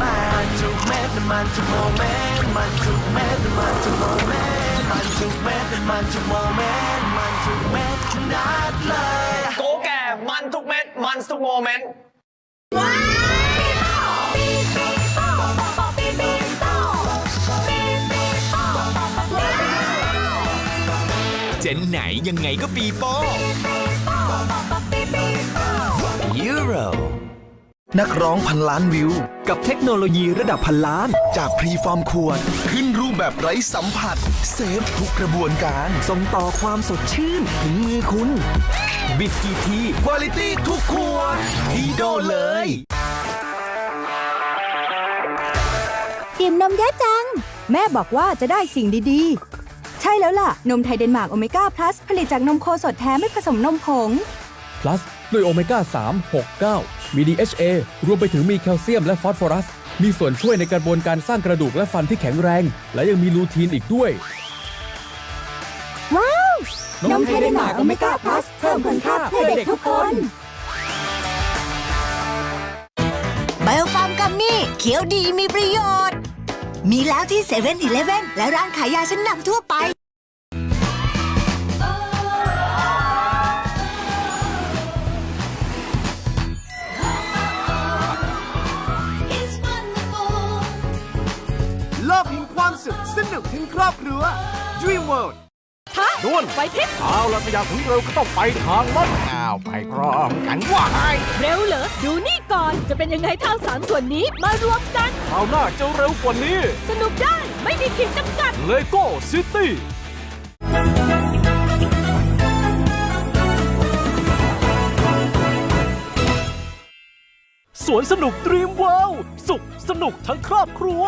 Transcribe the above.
มันทุกเม็ดมันทุกโมเมนต์มันทุกเม็ดมันทุกโมเมนต์มันทุกเม็ดมันทุกโมเมนต์มันทุกเม็ดนัดเลยโกแก่มันทุกเม็ดมันทุกโมเมนต์เจนไหนยังไงก็ปีโป้ นักร้องพันล้านวิว กับเทคโนโลยีระดับพันล้าน จากพรีฟอร์มขวด ขึ้นรูปแบบไร้สัมผัส เซฟทุกกระบวนการ ส่งต่อความสดชื่นถึงมือคุณ บิดกี่ทีคุณภาพทุกขวดดีโดเลยดื่มนมเยอะจัง แม่บอกว่าจะได้สิ่งดีๆ ใช่แล้วล่ะ นมไทยเดนมาร์กโอเมก้าพลัสผลิตจากนมโคสดแท้ไม่ผสมนมผง plus ด้วยโอเมก้า 3 6 9 มี DHA รวมไปถึงมีแคลเซียมและฟอสฟอรัส มีส่วนช่วยในกระบวนการสร้างกระดูกและฟันที่แข็งแรง และยังมีลูทีนอีกด้วย ว้าวนมไทยเดนมาร์กโอเมก้าพลัสเพิ่มคุณค่าเพื่อเด็กทุกคนไบโอฟาร์มกัมมี่เขียวดีมีประโยชน์ มีแล้วที่เซเว่นอีเลฟเว่นและร้านขายยาชั้นนำทั่วไป สุขสนุกถึงครอบครัว Dream World ด้วนไปทิพเอาละถ้าอยากถึงเร็วก็ต้องไปทางมันอ้าวไปพร้อมกันว่าให้เร็วเหรอ ดูนี่ก่อน จะเป็นยังไงทางสามส่วนนี้มารวมกัน คราวหน้าจะเร็วกว่านี้ สนุกได้ไม่มีขีดจำกัดเลโก้ซิตี้สวนสนุกดรีมเวิลด์สุขสนุกทั้งครอบครัว